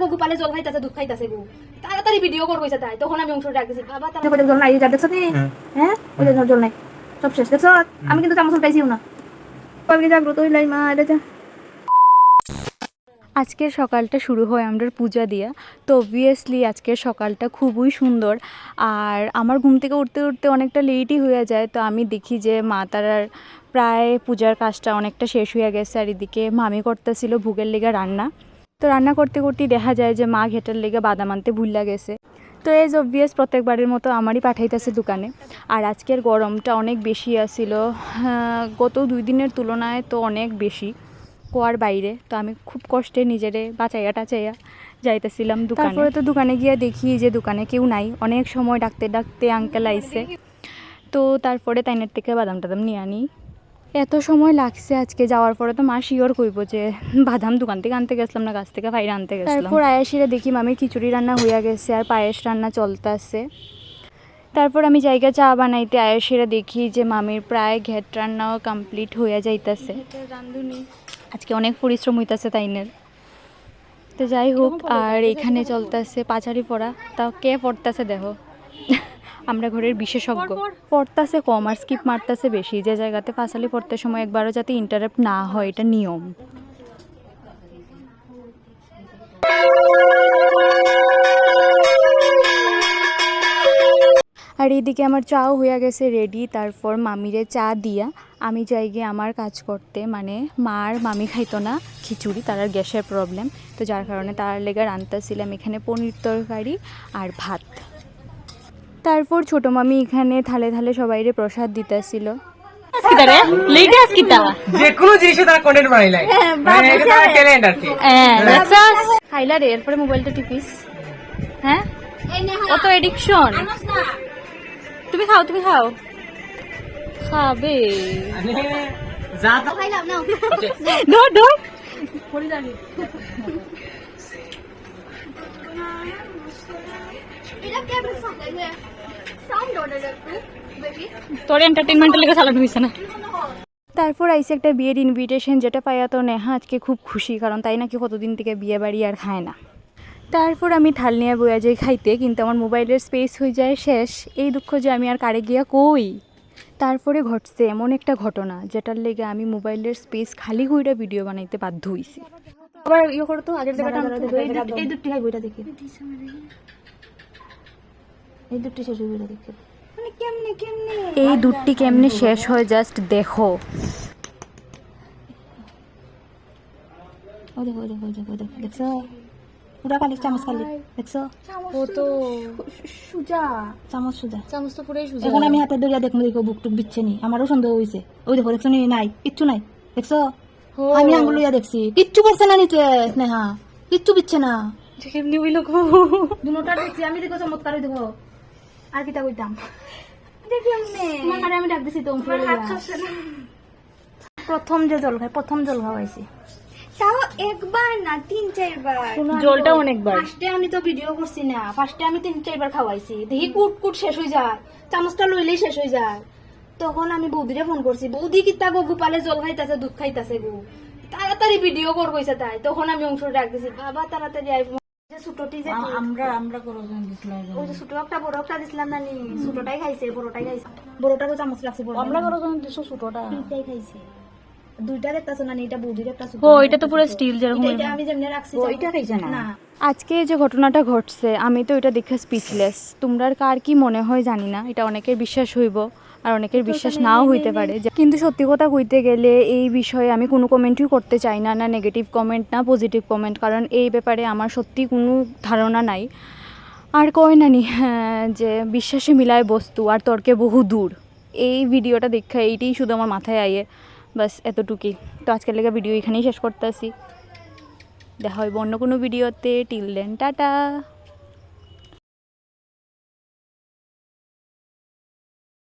গো গোপালে জল খাইতাছে দুধ খাইতাছে গো তাড়াতাড়ি ভিডিও কর কইছে তাই তখন আমি অংশ ডাক বাবা তার জল নাই যা দেখছ নি হ্যাঁ। ওই জল নাই। সব শেষ। দেখছ? আমি কিন্তু চামচ উঠাইছিও না। কবে জাগ্রত হইলাই মা এটা যা আজকের সকালটা শুরু হয় আমরা পূজা দিয়া। তো অবভিয়াসলি আজকের সকালটা খুবই সুন্দর। আর আমার ঘুম থেকে উঠতে উঠতে অনেকটা লেটই হয়ে যায়। তো আমি দেখি যে মা তারার প্রায় পূজার কাজটা অনেকটা শেষ হয়ে গেছে। আর এদিকে মামি করতেছিল ভুগের লেগে রান্না। তো রান্না করতে করতেই দেখা যায় যে মা ঘেটার লেগে বাদাম আনতে ভুললা গেছে। তো এজ অবভিয়াস প্রত্যেকবারের মতো আমারই পাঠাইতেছে দোকানে। আর আজকের গরমটা অনেক বেশি আসছিল হ্যাঁ, গত দুই দিনের তুলনায় তো অনেক বেশি। কোয়ার বাইরে। তো আমি খুব কষ্টে নিজেরে বাঁচাইয়া টাচাইয়া যাইতেছিলাম দোকানে। তারপরে তো দোকানে গিয়ে দেখি যে দোকানে কেউ নাই। অনেক সময় ডাকতে ডাকতে আঙ্কেল আইসে তো তারপরে তাইনের থেকে বাদাম টাদাম নিয়ে আনি। এত সময় লাগছে আজকে যাওয়ার পরে তো মা শিওর কইব যে বাদাম দোকান থেকে আনতে গেছিলাম না গাছ থেকে বাইরে আনতে গেছিলাম। তারপর আয়াসিরা দেখি মামির খিচুড়ি রান্না হইয়া গেছে আর পায়েস রান্না চলতেছে। তারপর আমি জায়গা চা বানাইতে আয়সেরা দেখি যে মামির প্রায় ঘেট রান্নাও কমপ্লিট হইয়া যাইতাছে। আজকে অনেক পরিশ্রম হইতাছে তাইনের। তো যাই হোক আর এখানে চলতেছে পাচারি পড়া। তাও কে পড়তাছে দেখো। আমরা ঘরের বিশেষজ্ঞ। পড়তাছে কম আর স্কিপ মারতাছে বেশি। যে জায়গাতে পাঁচালি পড়তে সময় একবারও যাতে ইন্টারাপ্ট না হয় এটা নিয়ম। আর এদিকে আমার চাও হয়ে গেছে রেডি তারপর মামিরে চা দিয়া আমি যাই গিয়ে আমার কাজ করতে। মানে মার মামি খাইতো না খিচুড়ি তার আর গ্যাসের প্রবলেম তো যার কারণে তার লেগে রান্তাছিলাম এখানে পনির তরকারি আর ভাত। তারপর ছোট মামি এখানে থালে থালে সবাইরে প্রসাদ দিতেছিল। যে কোনো জিনিসে তারা কন্টেন্ট বানাইলাই মানে খাইলা রে এরপরে মোবাইলটা টিপিস। হ্যাঁ? কত এডিকশন তুমি খাও তুমি খাও। খাবে। এটা কেমন তোর এন্টারটেনমেন্টের লেগে হয়েছে না। তারপর আইসে একটা বিয়ের ইনভিটেশন যেটা পাইয়া তো নেহা আজকে খুব খুশি কারণ তাই নাকি কতদিন থেকে বিয়ে বাড়ি আর খায় না। তারপর আমি থাল নিয়ে বইয়া যাই খাইতে কিন্তু আমার মোবাইলের স্পেস হয়ে যায় শেষ। এই দুঃখ যে আমি আর কারে গিয়া কই? তারপরে ঘটছে এমন একটা ঘটনা যেটার লেগে আমি মোবাইলের স্পেস খালি কইরা ভিডিও বানাইতে বাধ্য হইছি। আবার ইয়ে করো তো আগের জায়গাটা এই দুটি খাই বইটা দেখি। এই দুটি শেষ দেখি মানে কেমনে কেমনে? এই দুধটি কেমনে শেষ হয় জাস্ট দেখো। ওই দেখো দেখো দেখো দেখো দেখছ? পুরা খালি চামচ খালি দেখছ? ও তো সুজা। চামচ সুজা। চামচ তো পুরাই সুজা। এখন আমি হাতে ধরিয়া দেখব দেখো বুক টুক বিচ্ছে নি। আমারও সন্দেহ হয়েছে ওই দেখো দেখছ নি? নাই কিচ্ছু নাই। দেখছ? আমি আঙ্গুল লইয়া দেখছি। কিচ্ছু করছে না নিচে স্নেহা। কিচ্ছু বিচ্ছে না। কেমনি হইল গো? দুটা দেখছি আমি দেখো চমৎকার দেখো আর কিটা কইতাম? আমি। ডাক দিছি তো প্রথম যে জল খাই প্রথম জল খাওয়াইছি। তাও একবার না তিন চারবার। জলটা অনেকবার। ফার্স্টে আমি তো ভিডিও করছি না। ফার্স্টে আমি তিন চারবার খাওয়াইছি। দেখি কুট কুট শেষ হয়ে যায় চামচটা লইলেই শেষ হয়ে যায় তখন আমি বৌদিরে ফোন করছি বৌদি কিতা গো গোপালে জল খাইতাছে দুধ খাইতাছে গো? তাড়াতাড়ি ভিডিও কর কইছে তাই। তখন আমি অংশ ডাক দিছি বাবা তাড়াতাড়ি আইব যে ছোটটি যে আমরা আমরা করো দিছিলাম ওই যে ছোট একটা বড় একটা দিছিলাম ছোটটাই খাইছে বড়টাই খাইছে। বড়টারও চামচ লাগছে আমরা করো দিছো ছোটটা খাইছে। দুইটা দেখতাছো না এটা বৌদির একটা ও এটা তো পুরো স্টিল যেরকম এটা আমি যেমনি রাখছি ওইটা খাইছে না? না। আজকে যে ঘটনাটা ঘটছে আমি তো এটা দেখে স্পিচলেস তোমরা কার কি মনে হয় জানি না এটা অনেকের বিশ্বাস হইব আর অনেকের বিশ্বাস নাও হইতে পারে। কিন্তু সত্যি কথা কইতে গেলে এই বিষয়ে আমি কোনো কমেন্টই করতে চাই না না নেগেটিভ কমেন্ট না পজিটিভ কমেন্ট কারণ এই ব্যাপারে আমার সত্যি কোনো ধারণা নাই। আর কয় নানি হ্যাঁ, যে বিশ্বাসে মিলায় বস্তু আর তর্কে বহু দূর। এই ভিডিওটা দেখা এইটাই শুধু আমার মাথায় আইয়ে বাস, এতটুকুই। তো আজকের লেগে ভিডিও এখানেই শেষ করতেছি। দেখা হইব অন্য কোনো ভিডিওতে টিল দেন টাটা।